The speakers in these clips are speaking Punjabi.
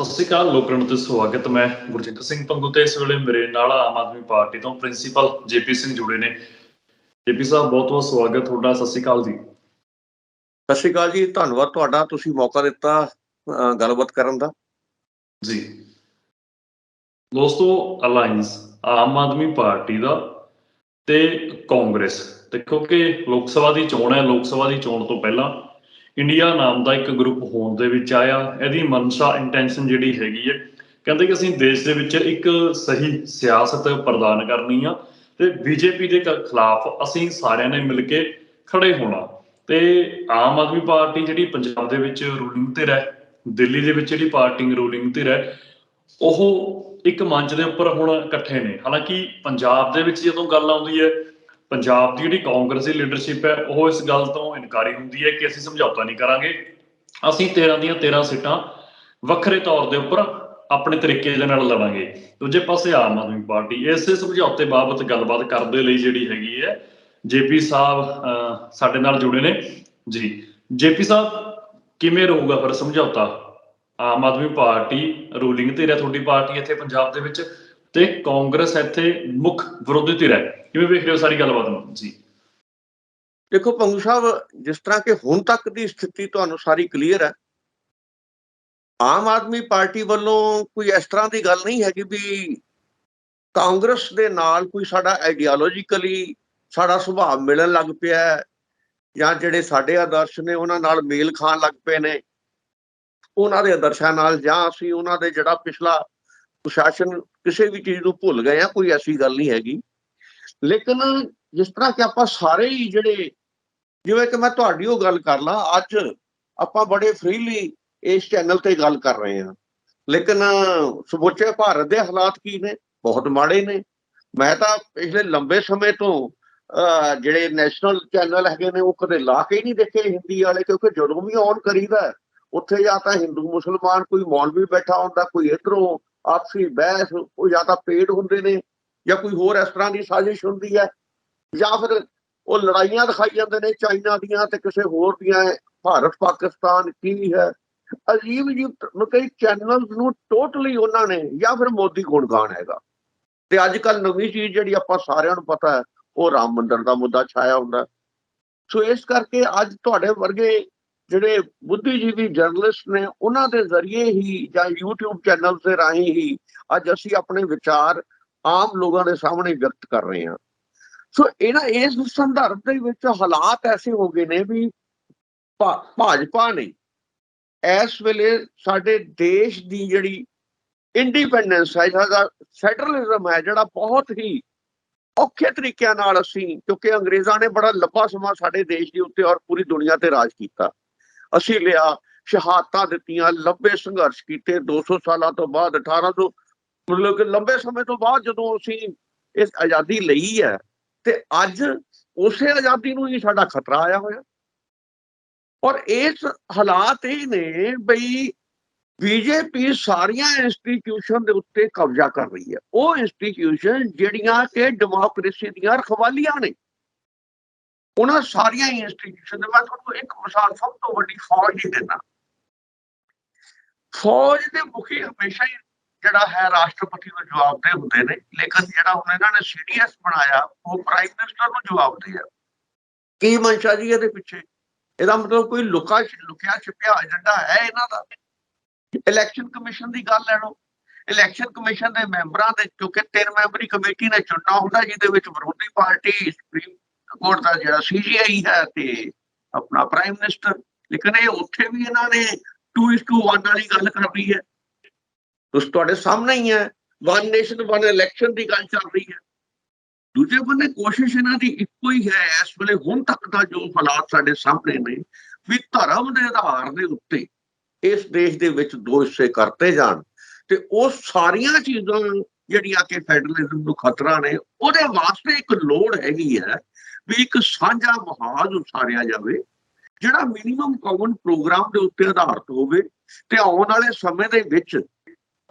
ਸਤਿ ਸ਼੍ਰੀ ਅਕਾਲ ਲੋਕਰਨ ਤੇ ਸਵਾਗਤ ਮੈਂ ਗੁਰਜਿੰਦਰ ਸਿੰਘ ਪੰਗੂ ਤੇ ਇਸ ਵੇਲੇ ਮੇਰੇ ਨਾਲ ਆਮ ਆਦਮੀ ਪਾਰਟੀ ਤੋਂ ਪ੍ਰਿੰਸੀਪਲ ਜੇਪੀ ਸਿੰਘ ਜੁੜੇ ਨੇ। ਜੇਪੀ ਸਾਹਿਬ ਬਹੁਤ ਬਹੁਤ ਸਵਾਗਤ ਤੁਹਾਡਾ। ਸਤਿ ਸ਼੍ਰੀ ਅਕਾਲ ਜੀ। ਸਤਿ ਸ਼੍ਰੀ ਅਕਾਲ ਜੀ। ਧੰਨਵਾਦ ਤੁਹਾਡਾ ਤੁਸੀਂ ਮੌਕਾ ਦਿੱਤਾ ਗੱਲਬਾਤ ਕਰਨ ਦਾ। ਜੀ। ਦੋਸਤੋ ਅਲਾਈਅੰਸ ਆਮ ਆਦਮੀ ਪਾਰਟੀ ਦਾ ਤੇ ਕਾਂਗਰਸ। ਦੇਖੋ ਕਿ ਲੋਕ ਸਭਾ ਦੀ ਚੋਣ ਹੈ। ਲੋਕ ਸਭਾ ਦੀ ਚੋਣ ਤੋਂ ਪਹਿਲਾਂ ਇੰਡੀਆ ਨਾਮ ਦਾ ਇੱਕ ਗਰੁੱਪ ਹੋਣ ਦੇ ਵਿੱਚ ਆਇਆ, ਇਹਦੀ ਮਨਸ਼ਾ ਇੰਟੈਂਸ਼ਨ ਜਿਹੜੀ ਹੈਗੀ ਹੈ, ਕਹਿੰਦੇ ਕਿ ਅਸੀਂ ਦੇਸ਼ ਦੇ ਵਿੱਚ ਇੱਕ ਸਹੀ ਸਿਆਸਤ ਪ੍ਰਦਾਨ ਕਰਨੀ ਆ ਤੇ ਬੀਜੇਪੀ ਦੇ ਕ- ਖਿਲਾਫ ਅਸੀਂ ਸਾਰਿਆਂ ਨੇ ਮਿਲ ਕੇ ਖੜੇ ਹੋਣਾ। ਤੇ ਆਮ ਆਦਮੀ ਪਾਰਟੀ ਜਿਹੜੀ ਪੰਜਾਬ ਦੇ ਵਿੱਚ ਰੂਲਿੰਗ ਤੇ ਰਹਿ, ਦਿੱਲੀ ਦੇ ਵਿੱਚ ਜਿਹੜੀ ਪਾਰਟੀ ਰੂਲਿੰਗ ਤੇ ਰਹਿ, ਉਹ ਇੱਕ ਮੰਚ ਦੇ ਉੱਪਰ ਹੁਣ ਇਕੱਠੇ ਨੇ। ਹਾਲਾਂਕਿ ਪੰਜਾਬ ਦੇ ਵਿੱਚ ਜਦੋਂ ਗੱਲ ਆਉਂਦੀ ਹੈ ਪੰਜਾਬ ਦੀ ਜਿਹੜੀ ਕਾਂਗਰਸੀ ਲੀਡਰਸ਼ਿਪ ਹੈ ਉਹ ਇਸ ਗੱਲ ਤੋਂ ਇਨਕਾਰੀ ਹੁੰਦੀ ਹੈ ਕਿ ਅਸੀਂ ਸਮਝੌਤਾ ਨਹੀਂ ਕਰਾਂਗੇ। ਅਸੀਂ 13 ਦੀਆਂ 13 ਸੀਟਾਂ ਵੱਖਰੇ ਤੌਰ ਦੇ ਉੱਪਰ ਆਪਣੇ ਤਰੀਕੇ ਦੇ ਨਾਲ ਲਵਾਂਗੇ। ਦੂਜੇ ਪਾਸੇ ਆਮ ਆਦਮੀ ਪਾਰਟੀ ਇਸੇ ਸਮਝੌਤੇ ਬਾਬਤ ਗੱਲਬਾਤ ਕਰਨ ਦੇ ਲਈ ਜਿਹੜੀ ਹੈਗੀ ਹੈ ਜੇਪੀ ਸਾਹਿਬ ਅਹ, ਸਾਡੇ ਨਾਲ ਜੁੜੇ ਨੇ। ਜੀ ਜੇਪੀ ਸਾਹਿਬ ਕਿਵੇਂ ਰਹੂਗਾ ਫਿਰ ਸਮਝੌਤਾ? ਆਮ ਆਦਮੀ ਪਾਰਟੀ ਰੂਲਿੰਗ ਤੇ ਰਹਿ ਤੁਹਾਡੀ ਪਾਰਟੀ ਇੱਥੇ ਪੰਜਾਬ ਦੇ ਵਿੱਚ। ਤੇ ਕਾਂਗਰਸ ਇੱਥੇ ਮੁੱਖ ਵਿਰੋਧੀ ਧਿਰ ਹੈ। ਕਿਵੇਂ ਵੇਖ ਰਹੇ ਹੋ ਸਾਰੀ ਗੱਲਬਾਤ ਨੂੰ? ਜੀ। ਦੇਖੋ ਪੰਗੂ ਸਾਹਿਬ, ਜਿਸ ਤਰ੍ਹਾਂ ਕਿ ਹੁਣ ਤੱਕ ਦੀ ਸਥਿਤੀ ਤੁਹਾਨੂੰ ਸਾਰੀ ਕਲੀਅਰ ਹੈ। ਆਮ ਆਦਮੀ ਪਾਰਟੀ ਵੱਲੋਂ ਕੋਈ ਇਸ ਤਰ੍ਹਾਂ ਦੀ ਗੱਲ ਨਹੀਂ ਹੈਗੀ ਵੀ ਕਾਂਗਰਸ ਦੇ ਨਾਲ ਕੋਈ ਸਾਡਾ ਆਈਡੀਓਲੋਜੀਕਲੀ ਸਾਡਾ ਸੁਭਾਅ ਮਿਲਣ ਲੱਗ ਪਿਆ ਹੈ ਜਾਂ ਜਿਹੜੇ ਸਾਡੇ ਆਦਰਸ਼ ਨੇ ਉਹਨਾਂ ਨਾਲ ਮੇਲ ਖਾਣ ਲੱਗ ਪਏ ਨੇ। ਉਹਨਾਂ ਦੇ ਆਦਰਸ਼ਾਂ ਨਾਲ ਜਾਂ ਅਸੀਂ ਉਹਨਾਂ ਦੇ ਜਿਹੜਾ ਪਿਛਲਾ ਪ੍ਰਸ਼ਾਸਨ ਕਿਸੇ ਵੀ ਚੀਜ਼ ਨੂੰ ਭੁੱਲ ਗਏ ਆ ਕੋਈ ਐਸੀ ਗੱਲ ਨਹੀਂ ਹੈਗੀ। ਲੇਕਿਨ ਜਿਸ ਤਰ੍ਹਾਂ ਕਿ ਆਪਾਂ ਸਾਰੇ ਹੀ ਜਿਹੜੇ ਜਿਵੇਂ ਕਿ ਮੈਂ ਤੁਹਾਡੀ ਉਹ ਗੱਲ ਕਰ ਲਾਂ ਅੱਜ ਆਪਾਂ ਬੜੇ ਫ੍ਰੀਲੀ ਇਸ ਚੈਨਲ ਤੇ ਗੱਲ ਕਰ ਰਹੇ ਹਾਂ। ਲੇਕਿਨ ਸਮੁੱਚੇ ਭਾਰਤ ਦੇ ਹਾਲਾਤ ਕੀ ਨੇ? ਬਹੁਤ ਮਾੜੇ ਨੇ। ਮੈਂ ਤਾਂ ਪਿਛਲੇ ਲੰਬੇ ਸਮੇਂ ਤੋਂ ਅਹ, ਜਿਹੜੇ ਨੈਸ਼ਨਲ ਚੈਨਲ ਹੈਗੇ ਨੇ ਉਹ ਕਦੇ ਲਾ ਕੇ ਹੀ ਨਹੀਂ ਦੇਖੇ ਹਿੰਦੀ ਵਾਲੇ ਕਿਉਂਕਿ ਜਦੋਂ ਵੀ ਔਨ ਕਰੀਦਾ ਉੱਥੇ ਜਾਂ ਤਾਂ ਹਿੰਦੂ ਮੁਸਲਮਾਨ ਕੋਈ ਮੌਲਵੀ ਬੈਠਾ ਹੁੰਦਾ ਕੋਈ ਇਧਰੋਂ ਆਪਸੀ ਬਹਿਸ, ਉਹ ਜਾਂ ਤਾਂ ਪੇਡ ਹੁੰਦੇ ਨੇ ਜਾਂ ਕੋਈ ਹੋਰ ਇਸ ਤਰ੍ਹਾਂ ਦੀ ਸਾਜ਼ਿਸ਼ ਹੁੰਦੀ ਹੈ ਜਾਂ ਫਿਰ ਉਹ ਲੜਾਈਆਂ ਦਿਖਾਈ ਜਾਂਦੇ ਨੇ ਚਾਈਨਾ ਦੀਆਂ ਤੇ ਕਿਸੇ ਹੋਰ ਦੀਆਂ, ਭਾਰਤ, ਪਾਕਿਸਤਾਨ ਕੀ ਹੈ? ਅਜੀਬ ਅਜੀਬ ਕਈ ਚੈਨਲਸ ਨੂੰ ਟੋਟਲੀ ਉਹਨਾਂ ਨੇ ਜਾਂ ਫਿਰ ਮੋਦੀ ਗੁਣਗਾਨ ਹੈਗਾ। ਤੇ ਅੱਜ ਕੱਲ ਨਵੀਂ ਚੀਜ਼ ਜਿਹੜੀ ਆਪਾਂ ਸਾਰਿਆਂ ਨੂੰ ਪਤਾ ਹੈ, ਉਹ ਰਾਮ ਮੰਦਿਰ ਦਾ ਮੁੱਦਾ ਛਾਇਆ ਹੁੰਦਾ। ਸੋ ਇਸ ਕਰਕੇ ਅੱਜ ਤੁਹਾਡੇ ਵਰਗੇ ਜਿਹੜੇ ਬੁੱਧੀਜੀਵੀ ਜਰਨਲਿਸਟ ਨੇ, ਉਹਨਾਂ ਦੇ ਜ਼ਰੀਏ ਹੀ ਜਾਂ YouTube ਚੈਨਲ ਦੇ ਰਾਹੀਂ ਹੀ ਅੱਜ ਅਸੀਂ ਆਪਣੇ ਵਿਚਾਰ ਆਮ ਲੋਕਾਂ ਦੇ ਸਾਹਮਣੇ ਵਿਅਕਤ ਕਰ ਰਹੇ ਹਾਂ। ਸੋ ਇਹਨਾਂ, ਇਸ ਸੰਦਰਭ ਦੇ ਵਿੱਚ ਹਾਲਾਤ ਐਸੇ ਹੋ ਗਏ ਨੇ ਵੀ ਭਾ- ਭਾਜਪਾ ਨੇ ਇਸ ਵੇਲੇ ਸਾਡੇ ਦੇਸ਼ ਦੀ ਜਿਹੜੀ ਇੰਡੀਪੈਂਡੈਂਸ ਹੈ ਜਿਹੜਾ ਫੈਡਰਲਿਜ਼ਮ ਹੈ, ਜਿਹੜਾ ਬਹੁਤ ਹੀ ਔਖੇ ਤਰੀਕਿਆਂ ਨਾਲ ਅਸੀਂ, ਕਿਉਂਕਿ ਅੰਗਰੇਜ਼ਾਂ ਨੇ ਬੜਾ ਲੰਬਾ ਸਮਾਂ ਸਾਡੇ ਦੇਸ਼ ਦੇ ਉੱਤੇ ਔਰ ਪੂਰੀ ਦੁਨੀਆ ਤੇ ਰਾਜ ਕੀਤਾ। ਅਸੀਂ ਲਿਆ, ਸ਼ਹਾਦਤਾਂ ਦਿੱਤੀਆਂ, ਲੰਬੇ ਸੰਘਰਸ਼ ਕੀਤੇ 200 ਸਾਲਾਂ ਤੋਂ ਬਾਅਦ 1800 ਮਤਲਬ ਕਿ ਲੰਬੇ ਸਮੇਂ ਤੋਂ ਬਾਅਦ ਜਦੋਂ ਅਸੀਂ ਇਸ ਆਜ਼ਾਦੀ ਲਈ ਹੈ, ਤੇ ਅੱਜ ਉਸੇ ਆਜ਼ਾਦੀ ਨੂੰ ਹੀ ਸਾਡਾ ਖਤਰਾ ਆਇਆ ਹੋਇਆ। ਔਰ ਇਸ ਹਾਲਾਤ ਇਹ ਨੇ ਬਈ ਬੀਜੇਪੀ ਸਾਰੀਆਂ ਇੰਸਟੀਟਿਊਸ਼ਨ ਦੇ ਉੱਤੇ ਕਬਜ਼ਾ ਕਰ ਰਹੀ ਹੈ। ਉਹ ਇੰਸਟੀਟਿਊਸ਼ਨ ਜਿਹੜੀਆਂ ਕਿ ਡੈਮੋਕ੍ਰੇਸੀ ਦੀਆਂ ਰਖਵਾਲੀਆਂ ਨੇ। ਉਹਨਾਂ ਸਾਰੀਆਂ ਇੰਸਟੀਟਿਊਸ਼ਨ ਦੇ ਮੈਂ ਤੁਹਾਨੂੰ ਇੱਕ ਮਿਸਾਲ ਸਭ ਤੋਂ ਵੱਡੀ ਫੌਜ ਦੀ ਦਿੰਦਾ ਫੌਜ ਦੇ ਮੁਖੀ ਹਮੇਸ਼ਾ ਹੀ ਜਿਹੜਾ ਹੈ ਰਾਸ਼ਟਰਪਤੀ ਨੂੰ ਜਵਾਬਦੇ ਹੁੰਦੇ ਨੇ, ਲੇਕਿਨ ਜਿਹੜਾ ਹੁਣ ਇਹਨਾਂ ਨੇ ਸੀਡੀਐਸ ਬਣਾਇਆ, ਉਹ ਪ੍ਰਾਈਮ ਮਿਨਿਸਟਰ ਨੂੰ ਜਵਾਬਦੇ ਆ। ਕੀ ਮਨਸ਼ਾ ਜੀ ਇਹਦੇ ਪਿੱਛੇ? ਇਹਦਾ ਮਤਲਬ ਕੋਈ ਲੁਕਾ ਲੁਕਿਆ ਛਿਪਿਆ ਏਜੰਡਾ ਹੈ ਇਹਨਾਂ ਦਾ? ਇਲੈਕਸ਼ਨ ਕਮਿਸ਼ਨ ਦੀ ਗੱਲ ਲੈ ਲਓ ਇਲੈਕਸ਼ਨ ਕਮਿਸ਼ਨ ਦੇ ਮੈਂਬਰਾਂ ਦੇ, ਕਿਉਂਕਿ ਤਿੰਨ ਮੈਂਬਰੀ ਕਮੇਟੀ ਨੇ ਚੁਣਨਾ ਹੁੰਦਾ, ਜਿਹਦੇ ਵਿੱਚ ਵਿਰੋਧੀ ਪਾਰਟੀ ਸੁਪਰੀਮ ਕੋਰਟ ਦਾ ਜਿਹੜਾ ਸੀਜੀਆਈ ਹੈ ਤੇ ਆਪਣਾ ਪ੍ਰਾਈਮ ਮਿਨਿਸਟਰ ਲੇਕਿਨ ਇਹ ਉੱਥੇ ਵੀ ਇਹਨਾਂ ਨੇ 2:1 ਵਾਲੀ ਗੱਲ ਕਰ ਹੈ। ਤੁਸੀਂ ਤੁਹਾਡੇ ਸਾਹਮਣੇ ਹੀ ਹੈ ਵਨ ਨੇਸ਼ਨ ਵਨ ਇਲੈਕਸ਼ਨ ਦੀ ਗੱਲ ਚੱਲ ਰਹੀ ਹੈ। ਦੂਜੇ ਬੰਨੇ ਕੋਸ਼ਿਸ਼ ਇਹਨਾਂ ਦੀ ਇੱਕੋ ਹੀ ਹੈ, ਇਸ ਵੇਲੇ ਹੁਣ ਤੱਕ ਦਾ ਜੋ ਹਾਲਾਤ ਸਾਡੇ ਸਾਹਮਣੇ ਨੇ, ਵੀ ਧਰਮ ਦੇ ਆਧਾਰ ਦੇ ਉੱਤੇ ਇਸ ਦੇਸ਼ ਦੇ ਵਿੱਚ ਦੋ ਹਿੱਸੇ ਕਰਤੇ ਜਾਣ ਤੇ ਉਹ ਸਾਰੀਆਂ ਚੀਜ਼ਾਂ ਜਿਹੜੀਆਂ ਕਿ ਫੈਡਰਲਿਜ਼ਮ ਨੂੰ ਖਤਰਾ ਨੇ, ਉਹਦੇ ਵਾਸਤੇ ਇੱਕ ਲੋੜ ਹੈਗੀ ਹੈ ਵੀ ਇੱਕ ਸਾਂਝਾ ਮਹਾਜ ਉਸਾਰਿਆ ਜਾਵੇ, ਜਿਹੜਾ ਮਿਨੀਮਮ ਕਾਮਨ ਪ੍ਰੋਗਰਾਮ ਦੇ ਉੱਤੇ ਆਧਾਰਿਤ ਹੋਵੇ ਤੇ ਆਉਣ ਵਾਲੇ ਸਮੇਂ ਦੇ ਵਿੱਚ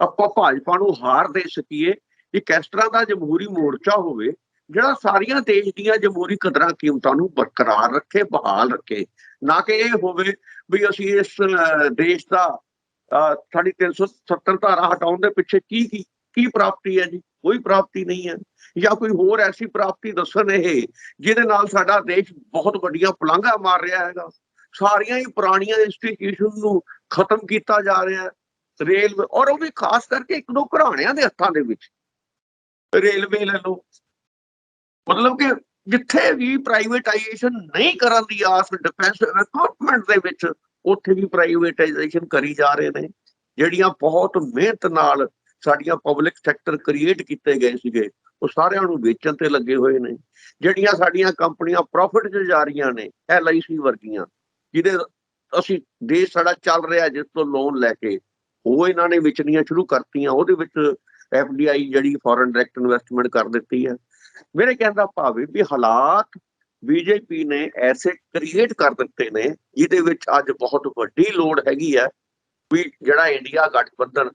ਆਪਾਂ ਭਾਜਪਾ ਨੂੰ ਹਾਰ ਦੇ ਸਕੀਏ, ਇੱਕ ਇਸ ਤਰ੍ਹਾਂ ਦਾ ਜਮਹੂਰੀ ਮੋਰਚਾ ਹੋਵੇ, ਜਿਹੜਾ ਸਾਰੀਆਂ ਦੇਸ਼ ਦੀਆਂ ਜਮਹੂਰੀ ਕਦਰਾਂ ਕੀਮਤਾਂ ਨੂੰ ਬਰਕਰਾਰ ਰੱਖੇ, ਬਹਾਲ ਰੱਖੇ। ਨਾ ਕਿ ਇਹ ਹੋਵੇ ਵੀ ਅਸੀਂ ਇਸ ਦੇਸ਼ ਦਾ, ਅਹ, ਸਾਡੀ 370 ਧਾਰਾ ਹਟਾਉਣ ਦੇ ਪਿੱਛੇ ਕੀ ਕੀ ਕੀ ਪ੍ਰਾਪਤੀ ਹੈ ਜੀ? ਕੋਈ ਪ੍ਰਾਪਤੀ ਨਹੀਂ ਹੈ। ਜਾਂ ਕੋਈ ਹੋਰ ਐਸੀ ਪ੍ਰਾਪਤੀ ਦੱਸਣ ਇਹ, ਜਿਹਦੇ ਨਾਲ ਸਾਡਾ ਦੇਸ਼ ਬਹੁਤ ਵੱਡੀਆਂ ਪੁਲਾਂਘਾਂ ਮਾਰ ਰਿਹਾ ਹੈਗਾ। ਸਾਰੀਆਂ ਹੀ ਪੁਰਾਣੀਆਂ ਇੰਸਟੀਟਿਊਸ਼ਨ ਨੂੰ ਖਤਮ ਕੀਤਾ ਜਾ ਰਿਹਾ ਹੈ। ਰੇਲ ਔਰ ਉਹ ਵੀ ਖਾਸ ਕਰਕੇ ਇੱਕ ਦੋ ਘਰਾਣਿਆਂ ਦੇ ਹੱਥਾਂ ਦੇ ਵਿੱਚ। ਰੇਲਵੇ ਲੈ ਲਓ। ਮਤਲਬ ਕਿ ਜਿੱਥੇ ਵੀ ਪ੍ਰਾਈਵੇਟਾਈਜੇਸ਼ਨ ਨਹੀਂ ਕਰਨ ਦੀ ਆਸ ਡਿਫੈਂਸ ਰਿਕਰੂਟਮੈਂਟ ਦੇ ਵਿੱਚ, ਉੱਥੇ ਵੀ ਪ੍ਰਾਈਵੇਟਾਈਜੇਸ਼ਨ ਕਰੀ ਜਾ ਰਹੇ ਨੇ, ਜਿਹੜੀਆਂ ਬਹੁਤ ਮਿਹਨਤ ਨਾਲ ਸਾਡੀਆਂ ਪਬਲਿਕ ਸੈਕਟਰ ਕ੍ਰੀਏਟ ਕੀਤੇ ਗਏ ਸੀਗੇ, ਉਹ ਸਾਰਿਆਂ ਨੂੰ ਵੇਚਣ ਤੇ ਲੱਗੇ ਹੋਏ ਨੇ। ਜਿਹੜੀਆਂ ਸਾਡੀਆਂ ਕੰਪਨੀਆਂ ਪ੍ਰੋਫਿਟ 'ਚ ਜਾ ਰਹੀਆਂ ਨੇ ਐਲਆਈਸੀ ਵਰਗੀਆਂ, ਜਿਹਦੇ ਅਸੀਂ ਦੇਸ਼ ਸਾਡਾ ਚੱਲ ਰਿਹਾ ਜਿਸ ਤੋਂ ਲੋਨ ਲੈ ਕੇ, ਉਹ ਇਹਨਾਂ ਨੇ ਵੇਚਣੀਆਂ ਸ਼ੁਰੂ ਕਰਤੀਆਂ, ਉਹਦੇ ਵਿੱਚ ਐਫਡੀਆਈ ਜਿਹੜੀ ਫੋਰਨ ਡਾਇਰੈਕਟ ਇਨਵੈਸਟਮੈਂਟ ਕਰ ਦਿੱਤੀ ਹੈ ਮੇਰੇ ਕਹਿਣ ਦਾ ਭਾਵ ਹੈ ਵੀ ਹਾਲਾਤ ਬੀਜੇਪੀ ਨੇ ਐਸੇ ਕ੍ਰੀਏਟ ਕਰ ਦਿੱਤੇ ਨੇ, ਜਿਹਦੇ ਵਿੱਚ ਅੱਜ ਬਹੁਤ ਵੱਡੀ ਲੋੜ ਹੈਗੀ ਹੈ ਵੀ ਜਿਹੜਾ ਇੰਡੀਆ ਗਠਬੰਧਨ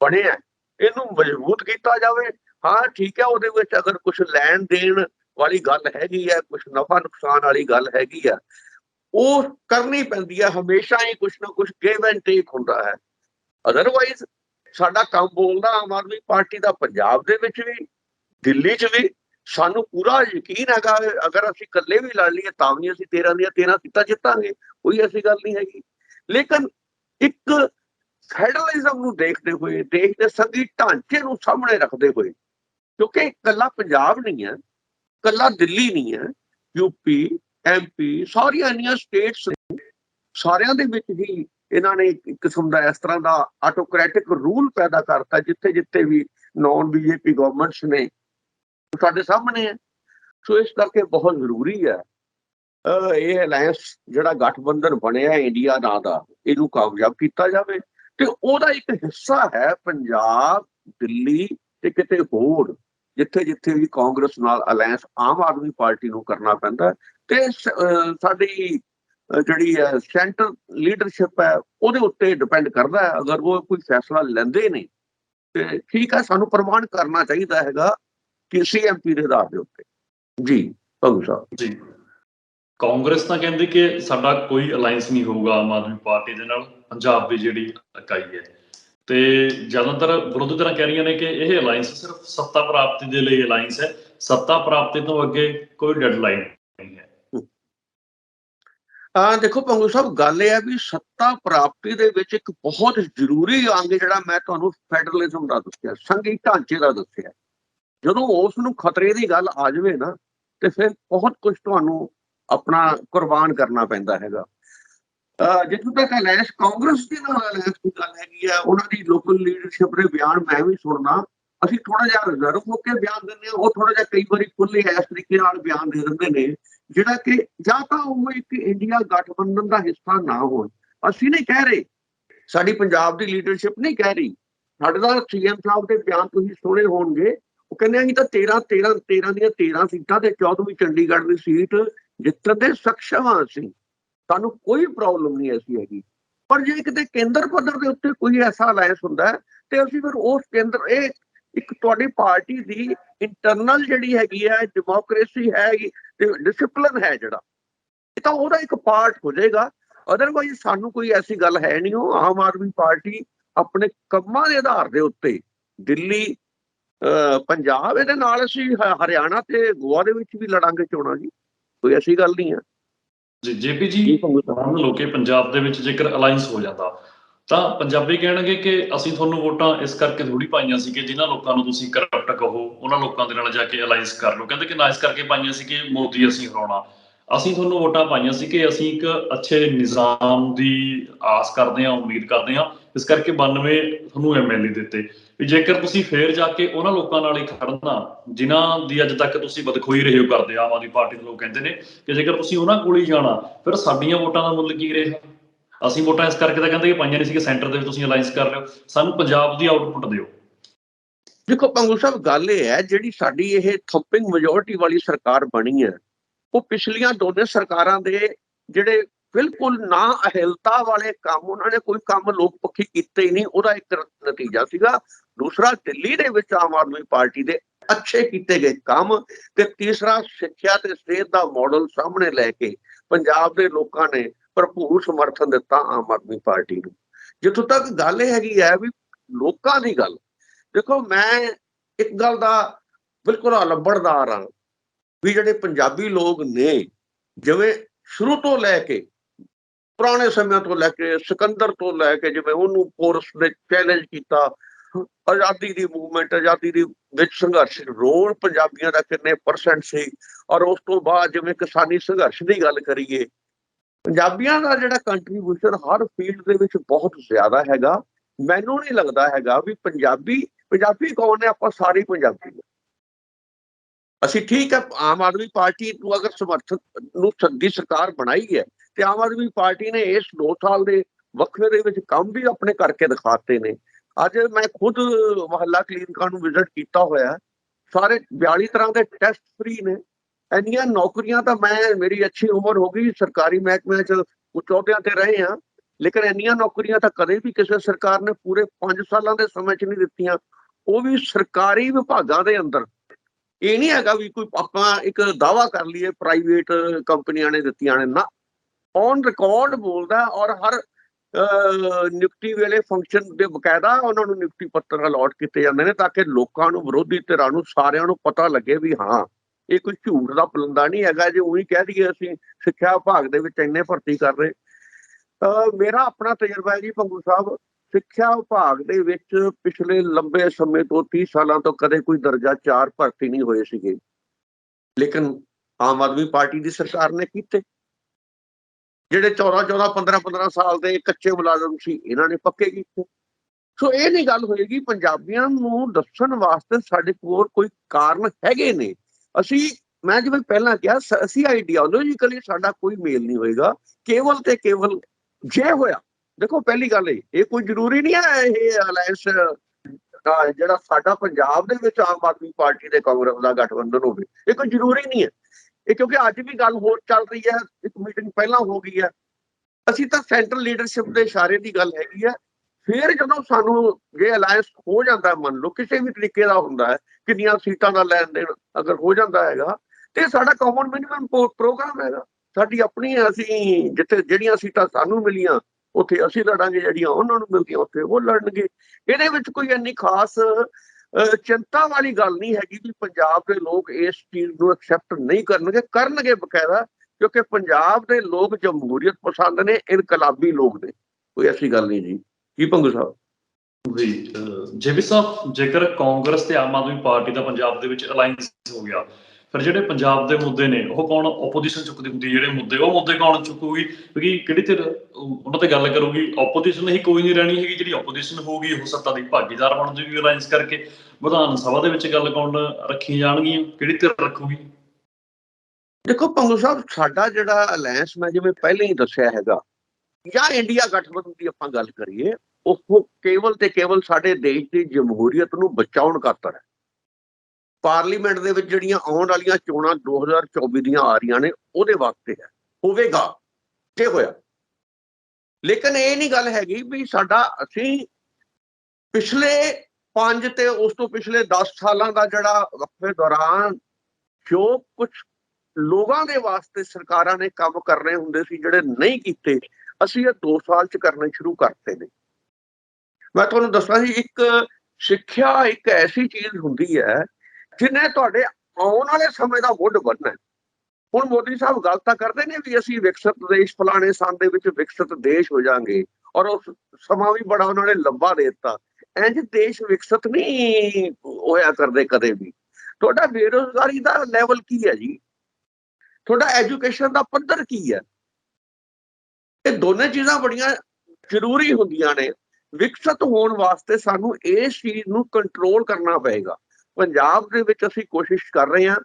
ਬਣਿਆ। ਇਹਨੂੰ ਮਜ਼ਬੂਤ ਕੀਤਾ ਜਾਵੇ। ਹਾਂ, ਠੀਕ ਹੈ, ਉਹਦੇ ਵਿੱਚ ਅਗਰ ਕੁਝ ਲੈਣ ਦੇਣ ਵਾਲੀ ਗੱਲ ਹੈਗੀ ਹੈ ਕੁਝ ਨਫਾ ਨੁਕਸਾਨ ਵਾਲੀ ਗੱਲ ਹੈਗੀ ਹੈ, ਉਹ ਕਰਨੀ ਪੈਂਦੀ ਹੈ। ਹਮੇਸ਼ਾ ਹੀ ਕੁਝ ਨਾ ਕੁਝ ਗਿਵ ਐਂਡ ਟੇਕ ਹੁੰਦਾ ਹੈ। ਅਦਰਵਾਈਜ਼ ਸਾਡਾ ਕੰਮ ਬੋਲਦਾ ਆਮ ਆਦਮੀ ਪਾਰਟੀ ਦਾ ਪੰਜਾਬ ਦੇ ਵਿੱਚ ਵੀ, ਦਿੱਲੀ 'ਚ ਵੀ, ਸਾਨੂੰ ਪੂਰਾ ਯਕੀਨ ਹੈਗਾ, ਅਗਰ ਅਸੀਂ ਇਕੱਲੇ ਵੀ ਲੜ ਲਈਏ, ਤਾਂ ਵੀ ਅਸੀਂ 13 ਦੀਆਂ 13 ਸੀਟਾਂ ਜਿੱਤਾਂਗੇ, ਕੋਈ ਐਸੀ ਗੱਲ ਨਹੀਂ ਹੈਗੀ। ਲੇਕਿਨ ਇੱਕ ਫੈਡਰਲਿਜ਼ਮ ਨੂੰ ਦੇਖਦੇ ਹੋਏ ਦੇਸ਼ ਦੇ ਸੰਘੀ ਢਾਂਚੇ ਨੂੰ ਸਾਹਮਣੇ ਰੱਖਦੇ ਹੋਏ, ਕਿਉਂਕਿ ਇਕੱਲਾ ਪੰਜਾਬ ਨਹੀਂ ਹੈ, ਇਕੱਲਾ ਦਿੱਲੀ ਨਹੀਂ ਹੈ ਯੂਪੀ ਐਮਪੀ ਸਾਰੀਆਂ ਇੰਨੀਆਂ ਸਟੇਟਸ ਸਾਰਿਆਂ ਦੇ ਵਿੱਚ ਹੀ ਇਹਨਾਂ ਨੇ ਇੱਕ ਕਿਸਮ ਦਾ ਇਸ ਤਰ੍ਹਾਂ ਦਾ ਆਟੋਕ੍ਰੈਟਿਕ ਰੂਲ ਪੈਦਾ ਕਰਤਾ, ਜਿੱਥੇ ਜਿੱਥੇ ਵੀ ਨਾਨ ਬੀਜੇਪੀ ਗਵਰਨਮੈਂਟਸ ਨੇ ਸਾਡੇ ਸਾਹਮਣੇ ਹੈ। ਸੋ ਇਸ ਕਰਕੇ ਬਹੁਤ ਜ਼ਰੂਰੀ ਹੈ ਇਹ ਅਲਾਈਅੰਸ ਜਿਹੜਾ ਗਠਬੰਧਨ ਬਣਿਆ ਇੰਡੀਆ ਨਾਂ ਦਾ, ਇਹਨੂੰ ਕਾਮਯਾਬ ਕੀਤਾ ਜਾਵੇ। ਤੇ ਉਹਦਾ ਇੱਕ ਹਿੱਸਾ ਹੈ ਪੰਜਾਬ, ਦਿੱਲੀ ਤੇ ਕਿਤੇ ਹੋਰ, ਜਿੱਥੇ ਜਿੱਥੇ ਵੀ ਕਾਂਗਰਸ ਨਾਲ ਅਲਾਈਅੰਸ ਆਮ ਆਦਮੀ ਪਾਰਟੀ ਨੂੰ ਕਰਨਾ ਪੈਂਦਾ ਤੇ ਸਾਡੀ ਜਿਹੜੀ ਹੈ ਸੈਂਟਰ ਲੀਡਰਸ਼ਿਪ ਹੈ, ਉਹਦੇ ਉੱਤੇ ਡਿਪੈਂਡ ਕਰਦਾ ਹੈ। ਅਗਰ ਉਹ ਕੋਈ ਫੈਸਲਾ ਲੈਂਦੇ ਨੇ ਤੇ ਠੀਕ ਹੈ, ਸਾਨੂੰ ਪ੍ਰਮਾਣ ਕਰਨਾ ਚਾਹੀਦਾ ਹੈਗਾ ਕਿਸੇ ਐਮਪੀ ਦੇ ਆਧਾਰ ਦੇ ਉੱਤੇ। ਜੀ ਭਗੂ ਸਾਹਿਬ। ਜੀ। ਕਾਂਗਰਸ ਤਾਂ ਕਹਿੰਦੀ ਕਿ ਸਾਡਾ ਕੋਈ ਅਲਾਈਅੰਸ ਨਹੀਂ ਹੋਊਗਾ ਆਮ ਆਦਮੀ ਪਾਰਟੀ ਦੇ ਨਾਲ। ਪੰਜਾਬ ਦੀ ਜਿਹੜੀ ਇਕਾਈ ਹੈ। ਤੇ ਜ਼ਿਆਦਾਤਰ ਵਿਰੋਧੀ ਧਿਰਾਂ ਕਹਿ ਰਹੀਆਂ ਨੇ ਕਿ ਇਹ ਅਲਾਈਅੰਸ ਸਿਰਫ ਸੱਤਾ ਪ੍ਰਾਪਤੀ ਦੇ ਲਈ ਅਲਾਈਅੰਸ ਹੈ। ਸੱਤਾ ਪ੍ਰਾਪਤੀ ਤੋਂ ਅੱਗੇ ਕੋਈ ਡੈਡਲਾਈਨ ਨਹੀਂ ਹੈ। ਆ ਦੇਖੋ ਪੰਗੂ ਸਾਹਿਬ, ਗੱਲ ਇਹ ਹੈ ਵੀ ਸੱਤਾ ਪ੍ਰਾਪਤੀ ਦੇ ਵਿੱਚ ਇੱਕ ਬਹੁਤ ਜ਼ਰੂਰੀ ਅੰਗ ਜਿਹੜਾ ਮੈਂ ਤੁਹਾਨੂੰ ਫੈਡਰਲਿਜ਼ਮ ਦਾ ਦੱਸਿਆ, ਸੰਘੀ ਢਾਂਚੇ ਦਾ ਦੱਸਿਆ। ਜਦੋਂ ਉਸ ਨੂੰ ਖਤਰੇ ਦੀ ਗੱਲ ਆ ਜਾਵੇ ਨਾ, ਤੇ ਫਿਰ ਬਹੁਤ ਕੁਝ ਤੁਹਾਨੂੰ ਆਪਣਾ ਕੁਰਬਾਨ ਕਰਨਾ ਪੈਂਦਾ ਹੈਗਾ। ਜਿੱਥੋਂ ਤੱਕ ਅਲੈਂਸ ਕਾਂਗਰਸ ਦੇ ਨਾਲ ਅਲੈਂਸ ਦੀ ਗੱਲ ਹੈਗੀ ਆ, ਉਹਨਾਂ ਦੀ ਲੋਕਲ ਲੀਡਰਸ਼ਿਪ ਦੇ ਬਿਆਨ ਮੈਂ ਵੀ ਸੁਣਨਾ। ਅਸੀਂ ਥੋੜਾ ਜਿਹਾ ਰਿਜ਼ਰਵ ਹੋ ਕੇ ਬਿਆਨ ਦਿੰਦੇ ਆ ਉਹ ਥੋੜਾ ਜਿਹਾ ਕਈ ਵਾਰੀ ਖੁੱਲੇ ਇਸ ਤਰੀਕੇ ਨਾਲ ਬਿਆਨ ਦੇ ਦਿੰਦੇ ਨੇ, ਜਿਹੜਾ ਕਿ ਜਾਂ ਤਾਂ ਉਹ ਇੱਕ ਇੰਡੀਆ ਗਠਬੰਧਨ ਦਾ ਹਿੱਸਾ ਨਾ ਹੋਣ। ਅਸੀਂ ਨਹੀਂ ਕਹਿ ਰਹੇ। ਸਾਡੀ ਪੰਜਾਬ ਦੀ ਲੀਡਰਸ਼ਿਪ ਨਹੀਂ ਕਹਿ ਰਹੀ। ਸਾਡੇ ਦਾ ਸੀਐਮ ਸਾਹਿਬ ਦੇ ਬਿਆਨ ਤੁਸੀਂ ਸੁਣੇ ਹੋਣਗੇ। ਉਹ ਕਹਿੰਦੇ ਅਸੀਂ ਤਾਂ 13 13 13 ਦੀਆਂ 13 ਸੀਟਾਂ ਤੇ 14ਵੀਂ ਚੰਡੀਗੜ੍ਹ ਦੀ ਸੀਟ ਜਿੱਤਣ ਦੇ ਸક્ષਮ ਹਾਂ ਅਸੀਂ ਸਾਨੂੰ ਕੋਈ ਪ੍ਰੋਬਲਮ ਨਹੀਂ ਐਸੀ ਹੈਗੀ। ਪਰ ਜੇ ਕਿਤੇ ਕੇਂਦਰ ਪੱਧਰ ਦੇ ਉੱਤੇ ਕੋਈ ਐਸਾ ਅਲਾਈਅੰਸ ਹੁੰਦਾ ਤੇ ਅਸੀਂ ਫਿਰ ਉਸ ਕੇਂਦਰ, ਇਹ ਇੱਕ ਤੁਹਾਡੀ ਪਾਰਟੀ ਦੀ ਇੰਟਰਨਲ ਜਿਹੜੀ ਹੈਗੀ ਹੈ ਡੈਮੋਕ੍ਰੇਸੀ ਹੈ ਡਿਸਪਲਿਨ ਹੈ ਜਿਹੜਾ, ਇਹ ਤਾਂ ਉਹਦਾ ਇੱਕ ਪਾਰਟ ਹੋ ਜਾਏਗਾ। ਅਦਰਵਾਈਜ਼ ਸਾਨੂੰ ਕੋਈ ਐਸੀ ਗੱਲ ਹੈ ਨਹੀਂ। ਉਹ ਆਮ ਆਦਮੀ ਪਾਰਟੀ ਆਪਣੇ ਕੰਮਾਂ ਦੇ ਆਧਾਰ ਦੇ ਉੱਤੇ ਦਿੱਲੀ ਪੰਜਾਬ, ਇਹਦੇ ਨਾਲ ਅਸੀਂ ਹਰਿਆਣਾ ਤੇ ਗੋਆ ਦੇ ਵਿੱਚ ਵੀ ਲੜਾਂਗੇ ਚੋਣਾਂ ਜੀ। ਕੋਈ ਐਸੀ ਗੱਲ ਨਹੀਂ ਹੈ। ਜੇਪੀ ਜੀ ਮੰਨ ਲਓ ਕਿ ਪੰਜਾਬ ਦੇ ਵਿੱਚ ਜੇਕਰ ਅਲਾਈਅੰਸ ਹੋ ਜਾਂਦਾ ਤਾਂ ਪੰਜਾਬੀ ਕਹਿਣਗੇ ਕਿ ਅਸੀਂ ਤੁਹਾਨੂੰ ਵੋਟਾਂ ਇਸ ਕਰਕੇ ਥੋੜੀ ਪਾਈਆਂ ਸੀ ਕਿ ਜਿਨ੍ਹਾਂ ਲੋਕਾਂ ਨੂੰ ਤੁਸੀਂ ਕਰਪਟ ਕਹੋ ਉਹਨਾਂ ਲੋਕਾਂ ਦੇ ਨਾਲ ਜਾ ਕੇ ਅਲਾਈਅੰਸ ਕਰ ਲਓ। ਕਹਿੰਦੇ ਕਿ ਨਾ ਇਸ ਕਰਕੇ ਪਾਈਆਂ ਸੀ ਕਿ ਮੋਦੀ ਅਸੀਂ ਹਰਾਉਣਾ। ਅਸੀਂ ਤੁਹਾਨੂੰ ਵੋਟਾਂ ਪਾਈਆਂ ਸੀ ਕਿ ਅਸੀਂ ਇੱਕ ਅੱਛੇ ਨਿਜ਼ਾਮ ਦੀ ਆਸ ਕਰਦੇ ਹਾਂ, ਉਮੀਦ ਕਰਦੇ ਹਾਂ। ਇਸ ਕਰਕੇ 92 ਤੁਹਾਨੂੰ ਐਮਐਲਏ ਦਿੱਤੇ। ਵੀ ਜੇਕਰ ਤੁਸੀਂ ਫੇਰ ਜਾ ਕੇ ਉਹਨਾਂ ਲੋਕਾਂ ਨਾਲ ਹੀ ਖੜਨਾ, ਜਿਨ੍ਹਾਂ ਦੀ ਅੱਜ ਤੱਕ ਤੁਸੀਂ ਬਦਖੋਈ ਰਹੇ ਹੋ ਕਰਦੇ, ਆਮ ਆਦਮੀ ਪਾਰਟੀ ਦੇ ਲੋਕ ਕਹਿੰਦੇ ਨੇ ਕਿ ਜੇਕਰ ਤੁਸੀਂ ਉਹਨਾਂ ਕੋਲ ਹੀ ਜਾਣਾ, ਫਿਰ ਸਾਡੀਆਂ ਵੋਟਾਂ ਦਾ ਮੁੱਲ ਕੀ ਰਿਹਾ? ਅਸੀਂ ਵੋਟਾਂ ਇਸ ਕਰਕੇ ਤਾਂ ਕਹਿੰਦੇ ਕਿ ਪਾਈਆਂ ਨਹੀਂ ਸੀ ਕਿ ਸੈਂਟਰ ਦੇ ਵਿੱਚ ਤੁਸੀਂ ਅਲਾਈਅੰਸ ਕਰ ਰਹੇ ਹੋ। ਸਾਨੂੰ ਪੰਜਾਬ ਦੀ ਆਊਟਪੁੱਟ ਦਿਓ। ਦੇਖੋ, ਪੰਗੂ ਸਾਹਿਬ, ਗੱਲ ਇਹ ਹੈ, ਜਿਹੜੀ ਸਾਡੀ ਇਹ ਥੰਪਿੰਗ ਮੈਜੋਰਟੀ ਵਾਲੀ ਸਰਕਾਰ ਬਣੀ ਹੈ ਉਹ ਪਿਛਲੀਆਂ ਦੋਨੇ ਸਰਕਾਰਾਂ ਦੇ ਜਿਹੜੇ ਬਿਲਕੁਲ ਨਾ ਅਹਿਲਤਾ ਵਾਲੇ ਕੰਮ, ਉਹਨਾਂ ਨੇ ਕੋਈ ਕੰਮ ਲੋਕ ਪੱਖੀ ਕੀਤੇ ਹੀ ਨਹੀਂ, ਉਹਦਾ ਇੱਕ ਨਤੀਜਾ ਸੀਗਾ। ਦੂਸਰਾ, ਦਿੱਲੀ ਦੇ ਵਿੱਚ ਆਮ ਆਦਮੀ ਪਾਰਟੀ ਦੇ ਅੱਛੇ ਕੀਤੇ ਗਏ ਕੰਮ ਤੇ ਤੀਸਰਾ, ਸਿੱਖਿਆ ਤੇ ਸਿਹਤ ਦਾ ਮਾਡਲ ਸਾਹਮਣੇ ਲੈ ਕੇ ਪੰਜਾਬ ਦੇ ਲੋਕਾਂ ਨੇ ਭਰਪੂਰ ਸਮਰਥਨ ਦਿੱਤਾ ਆਮ ਆਦਮੀ ਪਾਰਟੀ ਨੂੰ। ਜਿੱਥੋਂ ਤੱਕ ਗੱਲ ਇਹ ਹੈਗੀ ਹੈ ਵੀ ਲੋਕਾਂ ਦੀ ਗੱਲ, ਦੇਖੋ ਮੈਂ ਇੱਕ ਗੱਲ ਦਾ ਬਿਲਕੁਲ ਲੰਬੜਦਾਰ ਹਾਂ। ਵੀ ਜਿਹੜੇ ਪੰਜਾਬੀ ਲੋਕ ਨੇ, ਜਿਵੇਂ ਸ਼ੁਰੂ ਤੋਂ ਲੈ ਕੇ, ਪੁਰਾਣੇ ਸਮਿਆਂ ਤੋਂ ਲੈ ਕੇ, ਸਿਕੰਦਰ ਤੋਂ ਲੈ ਕੇ ਜਿਵੇਂ ਉਹਨੂੰ ਫੋਰਸ ਨੇ ਚੈਲੰਜ ਕੀਤਾ, ਆਜ਼ਾਦੀ ਦੀ ਮੂਵਮੈਂਟ ਆਜ਼ਾਦੀ ਦੀ ਵਿੱਚ ਸੰਘਰਸ਼ ਰੋਲ ਪੰਜਾਬੀਆਂ ਦਾ ਕਿੰਨੇ ਪਰਸੈਂਟ ਸੀ, ਔਰ ਉਸ ਤੋਂ ਬਾਅਦ ਜਿਵੇਂ ਕਿਸਾਨੀ ਸੰਘਰਸ਼ ਦੀ ਗੱਲ ਕਰੀਏ, ਪੰਜਾਬੀਆਂ ਦਾ ਜਿਹੜਾ ਕੰਟਰੀਬਿਊਸ਼ਨ ਹਰ ਫੀਲਡ ਦੇ ਵਿੱਚ ਬਹੁਤ ਜ਼ਿਆਦਾ ਹੈਗਾ, ਮੈਨੂੰ ਨਹੀਂ ਲੱਗਦਾ ਹੈਗਾ ਵੀ ਪੰਜਾਬੀ ਪੰਜਾਬੀ ਕੌਣ ਹੈ? ਆਪਾਂ ਸਾਰੇ ਪੰਜਾਬੀ ਅਸੀਂ ਠੀਕ ਹੈ ਆਮ ਆਦਮੀ ਪਾਰਟੀ ਨੂੰ ਅਗਰ ਸਮਰਥਕ ਨੂੰ ਸੱਦੀ ਸਰਕਾਰ ਬਣਾਈ ਹੈ, ਤੇ ਆਮ ਆਦਮੀ ਪਾਰਟੀ ਨੇ ਇਸ 2 ਸਾਲ ਦੇ ਵਕਫੇ ਦੇ ਵਿੱਚ ਕੰਮ ਵੀ ਆਪਣੇ ਕਰਕੇ ਦਿਖਾਤੇ ਨੇ। ਅੱਜ ਮੈਂ ਖੁਦ ਮਹੱਲਾ ਕਲੀਨਿਕਾਂ ਨੂੰ ਵਿਜ਼ਿਟ ਕੀਤਾ ਹੋਇਆ, ਸਾਰੇ 42 ਤਰ੍ਹਾਂ ਦੇ ਟੈਸਟ ਫ੍ਰੀ ਨੇ। ਇੰਨੀਆਂ ਨੌਕਰੀਆਂ ਤਾਂ ਮੈਂ, ਮੇਰੀ ਅੱਛੀ ਉਮਰ ਹੋ ਗਈ, ਸਰਕਾਰੀ ਮਹਿਕਮੇ 'ਚ ਉੱਚ ਤੇ ਰਹੇ ਆ ਲੇਕਿਨ ਇੰਨੀਆਂ ਨੌਕਰੀਆਂ ਤਾਂ ਕਦੇ ਵੀ ਕਿਸੇ ਸਰਕਾਰ ਨੇ ਪੂਰੇ 5 ਸਾਲਾਂ ਦੇ ਸਮੇਂ 'ਚ ਨਹੀਂ ਦਿੱਤੀਆਂ। ਉਹ ਵੀ ਸਰਕਾਰੀ ਵਿਭਾਗਾਂ ਦੇ ਅੰਦਰ। ਇਹ ਨਹੀਂ ਹੈਗਾ ਵੀ ਕੋਈ ਆਪਾਂ ਇੱਕ ਦਾਵਾ ਕਰ ਲਈਏ ਪ੍ਰਾਈਵੇਟ ਕੰਪਨੀਆਂ ਨੇ ਦਿੱਤੀਆਂ ਨੇ। ਨਾ ਔਨ ਰਿਕਾਰਡ ਬੋਲਦਾ ਔਰ ਹਰ ਨਿਯੁਕਤੀ ਵੇਲੇ ਫੰਕਸ਼ਨ ਦੇ ਬਕਾਇਦਾ ਉਹਨਾਂ ਨੂੰ ਨਿਯੁਕਤੀ ਪੱਤਰ ਅਲਾਟ ਕੀਤੇ ਜਾਂਦੇ ਨੇ ਤਾਂ ਕਿ ਲੋਕਾਂ ਨੂੰ ਵਿਰੋਧੀ ਧਿਰਾਂ ਨੂੰ ਸਾਰਿਆਂ ਨੂੰ ਪਤਾ ਲੱਗੇ ਵੀ ਹਾਂ ਇਹ ਕੋਈ ਝੂਠ ਦਾ ਪਲੰਦਾ ਨਹੀਂ ਹੈਗਾ। ਜੇ ਉਹੀ ਕਹਿ ਦਈਏ ਅਸੀਂ ਸਿੱਖਿਆ ਵਿਭਾਗ ਦੇ ਵਿੱਚ ਇੰਨੇ ਭਰਤੀ ਕਰ ਰਹੇ। ਅਹ, ਮੇਰਾ ਆਪਣਾ ਤਜਰਬਾ ਹੈ ਜੀ ਪੰਗੂ ਸਾਹਿਬ ਸਿੱਖਿਆ ਵਿਭਾਗ ਦੇ ਵਿੱਚ ਪਿਛਲੇ ਲੰਬੇ ਸਮੇਂ ਤੋਂ 30 ਸਾਲਾਂ ਤੋਂ ਕਦੇ ਕੋਈ ਦਰਜਾ 4 ਭਰਤੀ ਨਹੀਂ ਹੋਏ ਸੀਗੇ। ਲੇਕਿਨ ਆਮ ਆਦਮੀ ਪਾਰਟੀ ਦੀ ਸਰਕਾਰ ਨੇ ਕੀਤੇ। ਜਿਹੜੇ 14 14 15 15 ਸਾਲ ਦੇ ਕੱਚੇ ਮੁਲਾਜ਼ਮ ਸੀ, ਇਹਨਾਂ ਨੇ ਪੱਕੇ ਕੀਤੇ। ਸੋ ਇਹ ਨਹੀਂ ਗੱਲ ਹੋਏਗੀ, ਪੰਜਾਬੀਆਂ ਨੂੰ ਦੱਸਣ ਵਾਸਤੇ ਸਾਡੇ ਕੋਲ ਕੋਈ ਕਾਰਨ ਹੈਗੇ ਨੇ। ਅਸੀਂ, ਮੈਂ ਜਿਵੇਂ ਪਹਿਲਾਂ ਕਿਹਾ, ਅਸੀਂ ਆਈਡੀਓਲੋਜੀਕਲੀ ਸਾਡਾ ਕੋਈ ਮੇਲ ਨਹੀਂ ਹੋਏਗਾ। ਕੇਵਲ ਤੇ ਕੇਵਲ ਜੇ ਹੋਇਆ। ਦੇਖੋ, ਪਹਿਲੀ ਗੱਲ ਇਹ ਇਹ ਕੋਈ ਜ਼ਰੂਰੀ ਨਹੀਂ ਹੈ ਇਹ ਅਲਾਈਅੰਸ ਜਿਹੜਾ ਸਾਡਾ ਪੰਜਾਬ ਦੇ ਵਿੱਚ ਆਮ ਆਦਮੀ ਪਾਰਟੀ ਤੇ ਕਾਂਗਰਸ ਦਾ ਗਠਬੰਧਨ ਹੋਵੇ, ਇਹ ਕੋਈ ਜ਼ਰੂਰੀ ਨਹੀਂ ਹੈ। ਇਹ ਕਿਉਂਕਿ ਅੱਜ ਵੀ ਗੱਲ ਹੋਰ ਚੱਲ ਰਹੀ ਹੈ, ਇੱਕ ਮੀਟਿੰਗ ਪਹਿਲਾਂ ਹੋ ਗਈ ਹੈ। ਅਸੀਂ ਤਾਂ ਸੈਂਟਰਲ ਲੀਡਰਸ਼ਿਪ ਦੇ ਇਸ਼ਾਰੇ ਦੀ ਗੱਲ ਹੈਗੀ ਹੈ। ਫਿਰ ਜਦੋਂ ਸਾਨੂੰ ਜੇ ਅਲਾਈਅੰਸ ਹੋ ਜਾਂਦਾ ਮੰਨ ਲਓ, ਕਿਸੇ ਵੀ ਤਰੀਕੇ ਦਾ ਹੁੰਦਾ ਹੈ, ਕਿੰਨੀਆਂ ਸੀਟਾਂ ਦਾ ਲੈਣ ਦੇਣ ਅਗਰ ਹੋ ਜਾਂਦਾ ਹੈਗਾ, ਤੇ ਸਾਡਾ ਕਾਮਨ ਮਿਨੀਮਮ ਪ੍ਰੋਗਰਾਮ ਹੈਗਾ। ਸਾਡੀ ਆਪਣੀ, ਅਸੀਂ ਜਿੱਥੇ ਜਿਹੜੀਆਂ ਸੀਟਾਂ ਸਾਨੂੰ ਮਿਲੀਆਂ ਉੱਥੇ ਅਸੀਂ ਲੜਾਂਗੇ ਜਿਹੜੀਆਂ ਉਹਨਾਂ ਨੂੰ ਮਿਲਦੀਆਂ ਉੱਥੇ, ਉਹ ਲੜਨਗੇ। ਇਹਦੇ ਵਿੱਚ ਕੋਈ ਇੰਨੀ ਖਾਸ ਚਿੰਤਾ ਵਾਲੀ ਗੱਲ ਨਹੀਂ ਹੈਗੀ ਕਿ ਪੰਜਾਬ ਦੇ ਲੋਕ ਇਸ ਚੀਜ਼ ਨੂੰ ਐਕਸੈਪਟ ਨਹੀਂ ਕਰਨਗੇ। ਕਰਨਗੇ ਬਕਾਇਦਾ, ਕਿਉਂਕਿ ਪੰਜਾਬ ਦੇ ਲੋਕ ਜਮਹੂਰੀਅਤ ਪਸੰਦ ਨੇ, ਇਨਕਲਾਬੀ ਲੋਕ ਨੇ। ਕੋਈ ਐਸੀ ਗੱਲ ਨਹੀਂ ਜੀ। ਕੀ ਪੰਗੂ ਸਾਹਿਬ? ਜੀ ਜੇਬੀ ਸਾਹਿਬ, ਜੇਕਰ ਕਾਂਗਰਸ ਤੇ ਆਮ ਆਦਮੀ ਪਾਰਟੀ ਦਾ ਪੰਜਾਬ ਦੇ ਵਿੱਚ ਅਲਾਈਅੰਸ ਹੋ ਗਿਆ ਫਿਰ ਜਿਹੜੇ ਪੰਜਾਬ ਦੇ ਮੁੱਦੇ ਨੇ, ਉਹ ਕੌਣ ਆਪੋਜੀਸ਼ਨ ਚੁੱਕਦੀ ਹੁੰਦੀ ਹੈ? ਜਿਹੜੇ ਮੁੱਦੇ, ਉਹ ਮੁੱਦੇ ਕੌਣ ਚੁੱਕੂਗੀ? ਕਿਉਂਕਿ ਕਿਹੜੀ ਧਿਰ ਉਹਨਾਂ ਤੇ ਗੱਲ ਕਰੂਗੀ ਆਪੋਜੀਸ਼ਨ ਹੀ ਕੋਈ ਨਹੀਂ ਰਹਿਣੀ ਹੈਗੀ, ਜਿਹੜੀ ਆਪੋਜੀਸ਼ਨ ਹੋਊਗੀ, ਉਹ ਸੱਤਾ ਦੀ ਭਾਗੀਦਾਰ ਬਣ ਜੂਗੀ ਅਲਾਈਅੰਸ ਕਰਕੇ। ਵਿਧਾਨ ਸਭਾ ਦੇ ਵਿੱਚ ਗੱਲ ਕੌਣ ਰੱਖੀ ਜਾਣਗੀਆਂ? ਕਿਹੜੀ ਧਿਰ ਰੱਖੂਗੀ? ਦੇਖੋ ਪੰਗੂ ਸਾਹਿਬ, ਸਾਡਾ ਜਿਹੜਾ ਅਲਾਈਅੰਸ ਮੈਂ ਜਿਵੇਂ ਪਹਿਲਾਂ ਹੀ ਦੱਸਿਆ ਹੈਗਾ, ਜਾਂ ਇੰਡੀਆ ਗਠਬੰਧਨ ਦੀ ਆਪਾਂ ਗੱਲ ਕਰੀਏ, ਉਹ ਕੇਵਲ ਤੇ ਕੇਵਲ ਸਾਡੇ ਦੇਸ਼ ਦੀ ਜਮਹੂਰੀਅਤ ਨੂੰ ਬਚਾਉਣ ਖਾਤਰ ਹੈ। ਪਾਰਲੀਮੈਂਟ ਦੇ ਵਿੱਚ ਜਿਹੜੀਆਂ ਆਉਣ ਵਾਲੀਆਂ ਚੋਣਾਂ 2024 ਦੀਆਂ ਆ ਰਹੀਆਂ ਨੇ, ਉਹਦੇ ਵਾਸਤੇ ਹੈ। ਹੋਵੇਗਾ ਜੇ ਹੋਇਆ? ਲੇਕਿਨ ਇਹ ਨਹੀਂ ਗੱਲ ਹੈਗੀ ਵੀ ਸਾਡਾ ਅਸੀਂ ਪਿਛਲੇ 5 ਤੇ ਉਸ ਤੋਂ ਪਿਛਲੇ 10 ਸਾਲਾਂ ਦਾ ਜਿਹੜਾ ਵਕਫੇ ਦੌਰਾਨ ਜੋ ਕੁਝ ਲੋਕਾਂ ਦੇ ਵਾਸਤੇ ਸਰਕਾਰਾਂ ਨੇ ਕੰਮ ਕਰਨੇ ਹੁੰਦੇ ਸੀ, ਜਿਹੜੇ ਨਹੀਂ ਕੀਤੇ, ਅਸੀਂ ਇਹ 2 ਸਾਲ ਚ ਕਰਨੇ ਸ਼ੁਰੂ ਕਰਤੇ ਨੇ। ਮੈਂ ਤੁਹਾਨੂੰ ਦੱਸਾਂ ਜੀ ਇੱਕ ਸਿੱਖਿਆ ਇੱਕ ਐਸੀ ਚੀਜ਼ ਹੁੰਦੀ ਹੈ ਜਿਹਨੇ ਤੁਹਾਡੇ ਆਉਣ ਵਾਲੇ ਸਮੇਂ ਦਾ ਮੁੱਢ ਬੰਨਣਾ ਹੁਣ ਮੋਦੀ ਸਾਹਿਬ ਗੱਲ ਤਾਂ ਕਰਦੇ ਨੇ ਵੀ ਅਸੀਂ ਵਿਕਸਿਤ ਦੇਸ਼, ਫਲਾਣੇ ਸਾਲ ਦੇ ਵਿੱਚ ਵਿਕਸਿਤ ਦੇਸ਼ ਹੋ ਜਾਾਂਗੇ ਔਰ ਉਸ ਸਮਾਂ ਵੀ ਬੜਾ ਉਹਨਾਂ ਨੇ ਲੰਬਾ ਦੇ ਦਿੱਤਾ। ਇੰਜ ਦੇਸ਼ ਵਿਕਸਿਤ ਨਹੀਂ ਹੋਇਆ ਕਰਦੇ ਕਦੇ ਵੀ। ਤੁਹਾਡਾ ਬੇਰੋਜ਼ਗਾਰੀ ਦਾ ਲੈਵਲ ਕੀ ਹੈ ਜੀ? ਤੁਹਾਡਾ ਐਜੂਕੇਸ਼ਨ ਦਾ ਪੱਧਰ ਕੀ ਹੈ? ਇਹ ਦੋਨੇ ਚੀਜ਼ਾਂ ਬੜੀਆਂ ਜ਼ਰੂਰੀ ਹੁੰਦੀਆਂ ਨੇ। ਵਿਕਸਿਤ ਹੋਣ ਵਾਸਤੇ ਸਾਨੂੰ ਇਸ ਚੀਜ਼ ਨੂੰ ਕੰਟਰੋਲ ਕਰਨਾ ਪਏਗਾ। ਪੰਜਾਬ ਦੇ ਵਿੱਚ ਅਸੀਂ ਕੋਸ਼ਿਸ਼ ਕਰ ਰਹੇ ਹਾਂ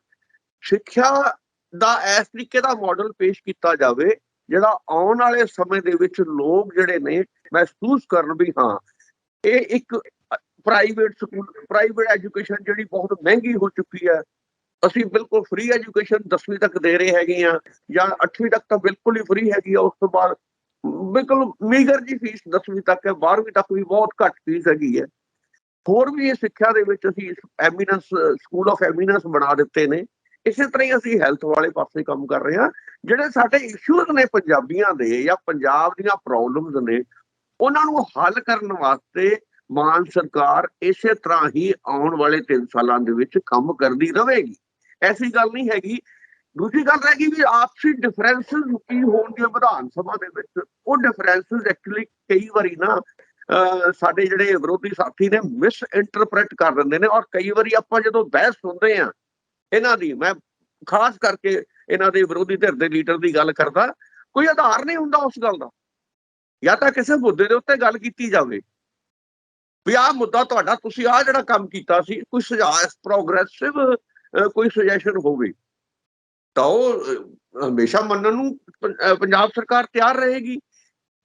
ਸਿੱਖਿਆ ਦਾ ਇਸ ਤਰੀਕੇ ਦਾ ਮਾਡਲ ਪੇਸ਼ ਕੀਤਾ ਜਾਵੇ, ਜਿਹੜਾ ਆਉਣ ਵਾਲੇ ਸਮੇਂ ਦੇ ਵਿੱਚ ਲੋਕ ਜਿਹੜੇ ਨੇ ਮਹਿਸੂਸ ਕਰਨ ਵੀ ਹਾਂ, ਇਹ ਇੱਕ ਪ੍ਰਾਈਵੇਟ ਸਕੂਲ ਪ੍ਰਾਈਵੇਟ ਐਜੂਕੇਸ਼ਨ ਜਿਹੜੀ ਬਹੁਤ ਮਹਿੰਗੀ ਹੋ ਚੁੱਕੀ ਹੈ। ਅਸੀਂ ਬਿਲਕੁਲ ਫ੍ਰੀ ਐਜੂਕੇਸ਼ਨ 10ਵੀਂ ਤੱਕ ਦੇ ਰਹੇ ਹੈਗੇ ਆ ਜਾਂ 8ਵੀਂ ਤੱਕ ਤਾਂ ਬਿਲਕੁਲ ਹੀ ਫ੍ਰੀ ਹੈਗੀ ਆ, ਉਸ ਤੋਂ ਬਾਅਦ ਬਿਲਕੁਲ ਮੀਗਰ ਜੀ ਫੀਸ 10ਵੀਂ ਤੱਕ ਹੈ 12ਵੀਂ ਤੱਕ ਵੀ ਬਹੁਤ ਘੱਟ ਫੀਸ ਹੈਗੀ ਹੈ। ਹੋਰ ਵੀ ਸਿੱਖਿਆ ਦੇ ਵਿੱਚ ਅਸੀਂ ਐਮੀਨੈਂਸ ਸਕੂਲ ਆਫ ਐਮੀਨੈਂਸ ਬਣਾ ਦਿੱਤੇ ਨੇ। ਇਸੇ ਤਰ੍ਹਾਂ ਹੀ ਅਸੀਂ ਹੈਲਥ ਵਾਲੇ ਪਾਸੇ ਕੰਮ ਕਰ ਰਹੇ ਹਾਂ। ਜਿਹੜੇ ਸਾਡੇ ਇਸ਼ੂਜ਼ ਨੇ ਪੰਜਾਬੀਆਂ ਦੇ ਜਾਂ ਪੰਜਾਬ ਦੀਆਂ ਪ੍ਰੋਬਲਮਸ ਨੇ, ਉਹਨਾਂ ਨੂੰ ਹੱਲ ਕਰਨ ਵਾਸਤੇ ਮਾਨ ਸਰਕਾਰ ਇਸੇ ਤਰ੍ਹਾਂ ਹੀ ਆਉਣ ਵਾਲੇ 3 ਸਾਲਾਂ ਦੇ ਵਿੱਚ ਕੰਮ ਕਰਦੀ ਰਹੇਗੀ। ਐਸੀ ਗੱਲ ਨਹੀਂ ਹੈਗੀ। ਦੂਜੀ ਗੱਲ ਰਹਿ ਗਈ ਵੀ ਆਪਸੀ ਡਿਫਰੈਂਸਸ ਕੀ ਹੋਣਗੇ ਵਿਧਾਨ ਸਭਾ ਦੇ ਵਿੱਚ। ਉਹ ਡਿਫਰੈਂਸਸ ਐਕਚੁਅਲੀ ਕਈ ਵਾਰੀ ਨਾ ਸਾਡੇ ਜਿਹੜੇ ਵਿਰੋਧੀ ਸਾਥੀ ਨੇ ਮਿਸ ਇੰਟਰਪ੍ਰੀਟ ਕਰ ਦਿੰਦੇ ਨੇ ਔਰ ਕਈ ਵਾਰੀ ਆਪਾਂ ਜਦੋਂ ਬਹਿਸ ਸੁਣਦੇ ਆ ਇਹਨਾਂ ਦੀ, ਮੈਂ ਖਾਸ ਕਰਕੇ ਇਹਨਾਂ ਦੇ ਵਿਰੋਧੀ ਧਿਰ ਦੇ ਲੀਡਰ ਦੀ ਗੱਲ ਕਰਦਾ, ਕੋਈ ਆਧਾਰ ਨਹੀਂ ਹੁੰਦਾ ਉਸ ਗੱਲ ਦਾ। ਜਾਂ ਤਾਂ ਕਿਸੇ ਮੁੱਦੇ ਦੇ ਉੱਤੇ ਗੱਲ ਕੀਤੀ ਜਾਵੇ। ਵੀ ਆਹ ਮੁੱਦਾ ਤੁਹਾਡਾ, ਤੁਸੀਂ ਆਹ ਜਿਹੜਾ ਕੰਮ ਕੀਤਾ ਸੀ, ਕੋਈ ਸੁਝਾਅ ਪ੍ਰੋਗਰੈਸਿਵ ਕੋਈ ਸੁਜੈਸ਼ਨ ਹੋਵੇ, ਤਾਂ ਉਹ ਹਮੇਸ਼ਾ ਮੰਨਣ ਨੂੰ ਪੰਜਾਬ ਸਰਕਾਰ ਤਿਆਰ ਰਹੇਗੀ।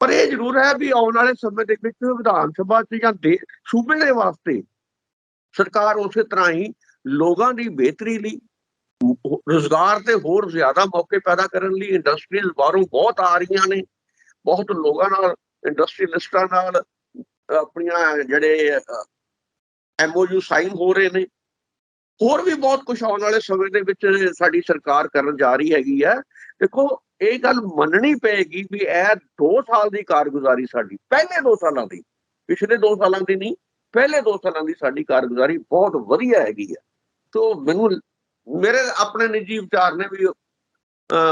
ਪਰ ਇਹ ਜ਼ਰੂਰ ਹੈ ਵੀ ਆਉਣ ਵਾਲੇ ਸਮੇਂ ਦੇ ਵਿੱਚ ਵਿਧਾਨ ਸਭਾ 'ਚ ਜਾਂ ਦੇ ਸੂਬੇ ਦੇ ਵਾਸਤੇ ਸਰਕਾਰ ਉਸੇ ਤਰ੍ਹਾਂ ਹੀ ਲੋਕਾਂ ਦੀ ਬਿਹਤਰੀ ਲਈ, ਰੋਜ਼ਗਾਰ ਤੇ ਹੋਰ ਜ਼ਿਆਦਾ ਮੌਕੇ ਪੈਦਾ ਕਰਨ ਲਈ ਇੰਡਸਟਰੀਜ਼ ਬਾਹਰੋਂ ਬਹੁਤ ਆ ਰਹੀਆਂ ਨੇ, ਬਹੁਤ ਲੋਕਾਂ ਨਾਲ ਇੰਡਸਟਰੀਲਿਸਟਾਂ ਨਾਲ ਆਪਣੀਆਂ ਜਿਹੜੇ ਐਮਓਯੂ ਸਾਈਨ ਹੋ ਰਹੇ ਨੇ। ਹੋਰ ਵੀ ਬਹੁਤ ਕੁਝ ਆਉਣ ਵਾਲੇ ਸਮੇਂ ਦੇ ਵਿੱਚ ਸਾਡੀ ਸਰਕਾਰ ਕਰਨ ਜਾ ਰਹੀ ਹੈਗੀ ਹੈ। ਦੇਖੋ ਇਹ ਗੱਲ ਮੰਨਣੀ ਪਏਗੀ ਵੀ ਇਹ 2 ਸਾਲ ਦੀ ਕਾਰਗੁਜ਼ਾਰੀ ਸਾਡੀ, ਪਹਿਲੇ 2 ਸਾਲਾਂ ਦੀ, ਪਿਛਲੇ 2 ਸਾਲਾਂ ਦੀ ਨਹੀਂ, ਪਹਿਲੇ 2 ਸਾਲਾਂ ਦੀ ਸਾਡੀ ਕਾਰਗੁਜ਼ਾਰੀ ਬਹੁਤ ਵਧੀਆ ਹੈਗੀ ਹੈ। ਤੋਂ ਮੈਨੂੰ, ਮੇਰੇ ਆਪਣੇ ਨਿੱਜੀ ਵਿਚਾਰ ਨੇ ਵੀ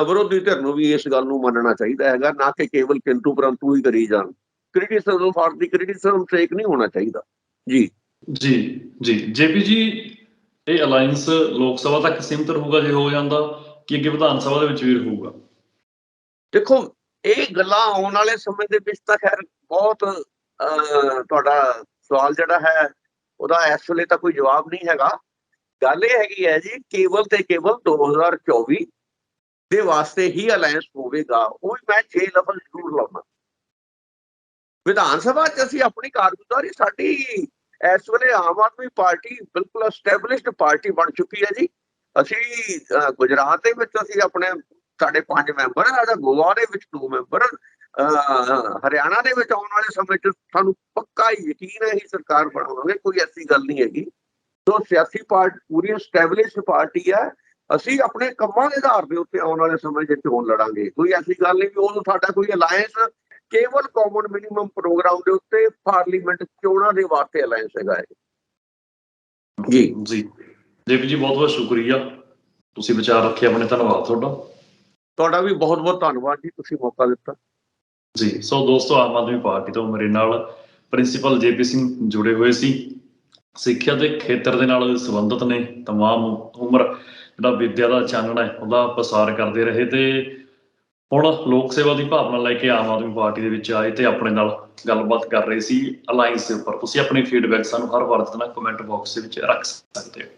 ਵਿਰੋਧੀ ਧਿਰ ਨੂੰ ਵੀ ਇਸ ਗੱਲ ਨੂੰ ਮੰਨਣਾ ਚਾਹੀਦਾ ਹੈਗਾ, ਨਾ ਕਿ ਕੇਵਲ ਕਿੰਤੂ ਪਰੰਤੂ ਹੀ ਕਰੀ ਜਾਣ। ਕ੍ਰਿਟਿਸਿਜ਼ਮ ਫਾਰ ਦੀ ਕ੍ਰਿਟਿਸਿਜ਼ਮ ਸੇਕ ਨਹੀਂ ਹੋਣਾ ਚਾਹੀਦਾ। ਜੀ। ਜੀ ਜੀ। ਜੇਪੀ ਜੀ, ਇਹ ਅਲਾਈਅੰਸ ਲੋਕ ਸਭਾ ਤੱਕ ਸੀਮਿਤ ਰਹੂਗਾ, ਜੇ ਹੋ ਜਾਂਦਾ, ਕਿ ਅੱਗੇ ਵਿਧਾਨ ਸਭਾ ਦੇ ਵਿੱਚ ਵੀ ਰਹੂਗਾ? ਦੇਖੋ ਇਹ ਗੱਲਾਂ ਆਉਣ ਵਾਲੇ ਸਮੇਂ ਦੇ ਵਿੱਚ ਤਾਂ ਖੈਰ ਬਹੁਤ ਅਹ, ਤੁਹਾਡਾ ਸਵਾਲ ਜਿਹੜਾ ਹੈ ਉਹਦਾ ਇਸ ਵੇਲੇ ਤਾਂ ਕੋਈ ਜਵਾਬ ਨਹੀਂ ਹੈਗਾ। ਗੱਲ ਇਹ ਹੈਗੀ ਹੈ ਜੀ ਕੇਵਲ ਤੇ ਕੇਵਲ 2024 ਦੇ ਵਾਸਤੇ ਹੀ ਅਲਾਈਅੰਸ ਹੋਵੇਗਾ ਉਹ ਵੀ ਮੈਂ 6 ਲਫ਼ਜ਼ ਜ਼ਰੂਰ ਲਾਉਣਾ। ਵਿਧਾਨ ਸਭਾ 'ਚ ਅਸੀਂ ਆਪਣੀ ਕਾਰਗੁਜ਼ਾਰੀ ਸਾਡੀ ਇਸ ਵੇਲੇ ਆਮ ਆਦਮੀ ਪਾਰਟੀ ਬਿਲਕੁਲ ਐਸਟੈਬਲਿਸ਼ਡ ਪਾਰਟੀ ਬਣ ਚੁੱਕੀ ਹੈ ਜੀ। ਅਸੀਂ ਗੁਜਰਾਤ ਦੇ ਵਿੱਚ ਅਸੀਂ ਆਪਣੇ ਸਾਡੇ ਪੰਜ ਮੈਂਬਰ ਆ ਸਾਡਾ ਗੋਆ ਦੇ ਵਿੱਚ ਦੋ ਮੈਂਬਰ ਹਰਿਆਣਾ ਦੇ ਵਿੱਚ ਆਉਣ ਵਾਲੇ ਸਮੇਂ 'ਚ ਸਾਨੂੰ ਪੱਕਾ ਹੀ ਯਕੀਨ ਹੈ ਹੀ ਸਰਕਾਰ ਬਣਾਵਾਂਗੇ ਕੋਈ ਐਸੀ ਗੱਲ ਨਹੀਂ ਹੈਗੀ। ਸੋ ਸਿਆਸੀ ਪਾਰਟੀ ਪੂਰੀ ਐਸਟੈਬਲਿਸ਼ਡ ਪਾਰਟੀ ਹੈ ਅਸੀਂ ਆਪਣੇ ਕੰਮਾਂ ਦੇ ਆਧਾਰ ਦੇ ਉੱਤੇ ਆਉਣ ਵਾਲੇ ਸਮੇਂ 'ਚ ਚੋਣ ਲੜਾਂਗੇ। ਕੋਈ ਐਸੀ ਗੱਲ ਨਹੀਂ ਵੀ ਉਹ ਸਾਡਾ ਕੋਈ ਅਲਾਈਅੰਸ ਕੇਵਲ ਕਾਮਨ ਮਿਨੀਮਮ ਪ੍ਰੋਗਰਾਮ ਦੇ ਉੱਤੇ ਪਾਰਲੀਮੈਂਟ ਚੋਣਾਂ ਦੇ ਵਾਸਤੇ ਅਲਾਈਅੰਸ ਹੈਗਾ ਹੈ ਜੀ। ਜੀ। ਜੇਪੀ ਜੀ ਬਹੁਤ ਬਹੁਤ ਸ਼ੁਕਰੀਆ। ਤੁਸੀਂ ਵਿਚਾਰ ਰੱਖੇ ਆਪਣੇ ਧੰਨਵਾਦ ਤੁਹਾਡਾ। ਤੁਹਾਡਾ ਵੀ ਬਹੁਤ ਬਹੁਤ ਧੰਨਵਾਦ ਜੀ ਤੁਸੀਂ ਮੌਕਾ ਦਿੱਤਾ ਜੀ ਸੋ ਦੋਸਤੋ ਆਮ ਆਦਮੀ ਪਾਰਟੀ ਤੋਂ ਮੇਰੇ ਨਾਲ ਪ੍ਰਿੰਸੀਪਲ ਜੇਪੀ ਸਿੰਘ ਜੁੜੇ ਹੋਏ ਸੀ ਸਿੱਖਿਆ ਦੇ ਖੇਤਰ ਦੇ ਨਾਲ ਸੰਬੰਧਿਤ ਨੇ तमाम ਉਮਰ ਜਿਹੜਾ ਵਿਦਿਆ ਦਾ ਚਾਨਣਾ ਹੈ ਉਹਦਾ ਪ੍ਰਸਾਰ ਕਰਦੇ ਰਹੇ ਤੇ ਹੁਣ ਲੋਕ ਸੇਵਾ ਦੀ ਭਾਵਨਾ ਲੈ ਕੇ ਆਮ ਆਦਮੀ ਪਾਰਟੀ ਦੇ ਵਿੱਚ ਆਏ ਤੇ ਆਪਣੇ ਨਾਲ ਗੱਲਬਾਤ ਕਰ ਰਹੇ ਸੀ ਅਲਾਈਅੰਸ ਦੇ ਉੱਪਰ ਤੁਸੀਂ ਆਪਣੀ ਫੀਡਬੈਕ ਸਾਨੂੰ ਹਰ ਵਾਰ ਦੇਣਾ ਕਮੈਂਟ ਬਾਕਸ ਦੇ ਵਿੱਚ ਰੱਖ ਸਕਦੇ ਹੋ